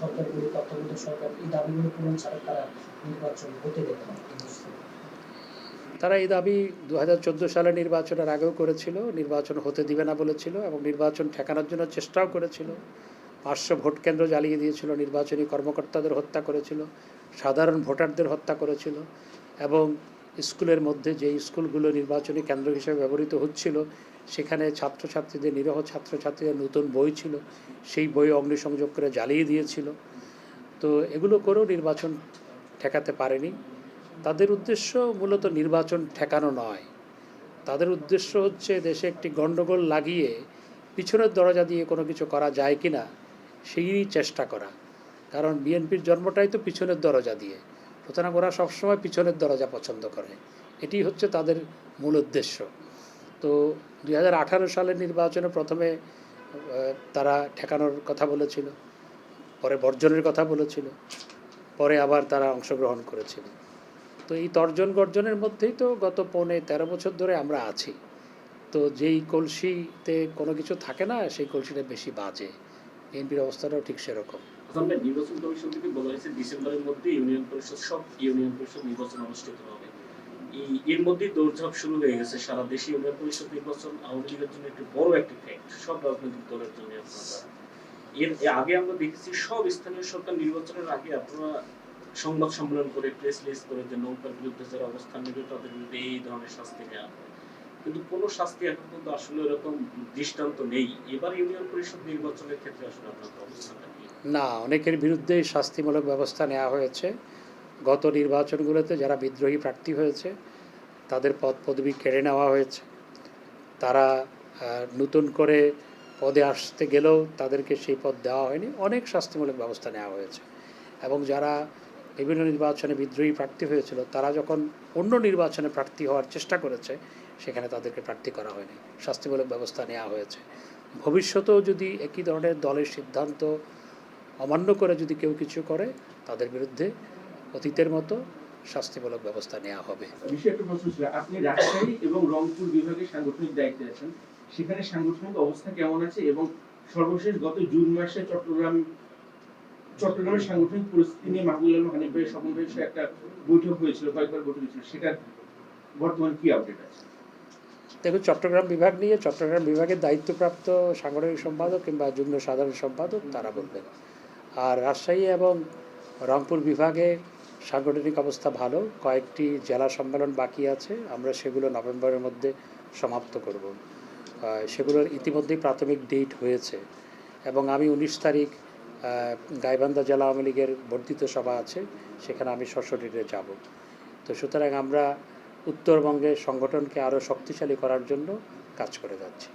সরকার বলি তত্ত্বাবধায়ক সরকার এই দাবিগুলো পূরণ ছাড়া তারা নির্বাচন হতে দেবে না। তারা এই দাবি দু হাজার চোদ্দ সালে নির্বাচনের আগেও করেছিল, নির্বাচন হতে দিবে না বলেছিল এবং নির্বাচন ঠেকানোর জন্য চেষ্টাও করেছিল। পাঁচশো ভোট কেন্দ্র জ্বালিয়ে দিয়েছিল, নির্বাচনী কর্মকর্তাদের হত্যা করেছিল, সাধারণ ভোটারদের হত্যা করেছিল এবং স্কুলের মধ্যে যে স্কুলগুলো নির্বাচনী কেন্দ্র হিসেবে ব্যবহৃত হচ্ছিল সেখানে ছাত্রছাত্রীদের, নিরহ ছাত্রছাত্রীদের নতুন বই ছিল। সেই বই অগ্নিসংযোগ করে জ্বালিয়ে দিয়েছিল। তো এগুলো করেও নির্বাচন ঠেকাতে পারেনি। তাদের উদ্দেশ্য মূলত নির্বাচন ঠেকানো নয়। তাদের উদ্দেশ্য হচ্ছে দেশে একটি গণ্ডগোল লাগিয়ে পিছনের দরজা দিয়ে কোনো কিছু করা যায় কি না, সেই চেষ্টা করা। কারণ বিএনপির জন্মটাই তো পিছনের দরজা দিয়ে। সুতরাং ওরা সবসময় পিছনের দরজা পছন্দ করে। এটি হচ্ছে তাদের মূল উদ্দেশ্য। তো দুই হাজার আঠারো সালের নির্বাচনে প্রথমে তারা ঠেকানোর কথা বলেছিল, পরে বর্জনের কথা বলেছিল, পরে আবার তারা অংশগ্রহণ করেছিল। তো এই তর্জন গর্জনের মধ্যেই তো গত পৌনে তেরো বছর ধরে আমরা আছি। তো যেই কলসিতে কোনো কিছু থাকে না, সেই কলসিটা বেশি বাজে। বিএনপির অবস্থাটাও ঠিক সেরকম। নির্বাচন কমিশন থেকে বলা হয়েছে, ডিসেম্বরের মধ্যে ইউনিয়ন পরিষদ, সব ইউনিয়ন পরিষদ নির্বাচন অনুষ্ঠিত হবে। এর মধ্যেই দৌড়ঝাঁপ শুরু হয়ে গেছে সারা দেশে। ইউনিয়ন পরিষদ নির্বাচন, আওয়ামী লীগের জন্য একটি বড় একটি ফ্যাক্ট সব রাজনৈতিক দলের জন্য আপনারা। এর আগে আমরা দেখেছি, সব স্থানীয় সরকার নির্বাচনের আগে আপনারা সংবাদ সম্মেলন করে প্রেস লিস্ট করে যে নৌকার বিরুদ্ধে যারা অবস্থান নেবে, তাদের বিরুদ্ধে এই ধরনের শাস্তি নেওয়া হয়। কিন্তু কোনো শাস্তি এখন পর্যন্ত আসলে এরকম দৃষ্টান্ত নেই। এবার ইউনিয়ন পরিষদ নির্বাচনের ক্ষেত্রে আসলে আপনাদের অবস্থানটা কি? না, অনেকের বিরুদ্ধেই শাস্তিমূলক ব্যবস্থা নেওয়া হয়েছে। গত নির্বাচনগুলোতে যারা বিদ্রোহী প্রার্থী হয়েছে, তাদের পদ পদবি কেড়ে নেওয়া হয়েছে। তারা নতুন করে পদে আসতে গেলেও তাদেরকে সেই পদ দেওয়া হয়নি। অনেক শাস্তিমূলক ব্যবস্থা নেওয়া হয়েছে। এবং যারা বিভিন্ন নির্বাচনে বিদ্রোহী প্রার্থী হয়েছিল, তারা যখন অন্য নির্বাচনে প্রার্থী হওয়ার চেষ্টা করেছে, সেখানে তাদেরকে প্রার্থী করা হয়নি। শাস্তিমূলক ব্যবস্থা নেওয়া হয়েছে। ভবিষ্যতেও যদি একই ধরনের দলের সিদ্ধান্ত অমান্য করে যদি কেউ কিছু করে, তাদের বিরুদ্ধে অতীতের মতো শাস্তিমূলক ব্যবস্থা নেওয়া হবে। আপনি রাজশাহী এবং রংপুর বিভাগে সাংগঠনিক দায়িত্বে আছেন। সেখানে সাংগঠনিক অবস্থা কেমন আছে এবং সর্বশেষ গত জুন মাসে চট্টগ্রাম চট্টগ্রামের সাংগঠনিক পরিস্থিতি নিয়ে মাহবুল আলম হানিফ ভাই স্বপন ভাইয়ের একটা বৈঠক হয়েছিল কয়েকবার বৈঠক হয়েছিল। সেটার বর্তমান কি আপডেট আছে? দেখুন চট্টগ্রাম বিভাগ নিয়ে চট্টগ্রাম বিভাগের দায়িত্বপ্রাপ্ত সাংগঠনিক সম্পাদক কিংবা যুগ্ম সাধারণ সম্পাদক তারা বলবেন। আর রাজশাহী এবং রংপুর বিভাগে সাংগঠনিক অবস্থা ভালো, কয়েকটি জেলা সম্মেলন বাকি আছে, আমরা সেগুলো নভেম্বরের মধ্যে সমাপ্ত করব। সেগুলোর ইতিমধ্যেই প্রাথমিক ডেট হয়েছে এবং আমি উনিশ তারিখ গাইবান্ধা জেলা আওয়ামী লীগের বর্ধিত সভা আছে, সেখানে আমি সশরীরে যাব। তো সুতরাং আমরা উত্তরবঙ্গের সংগঠনকে আরও শক্তিশালী করার জন্য কাজ করে যাচ্ছি।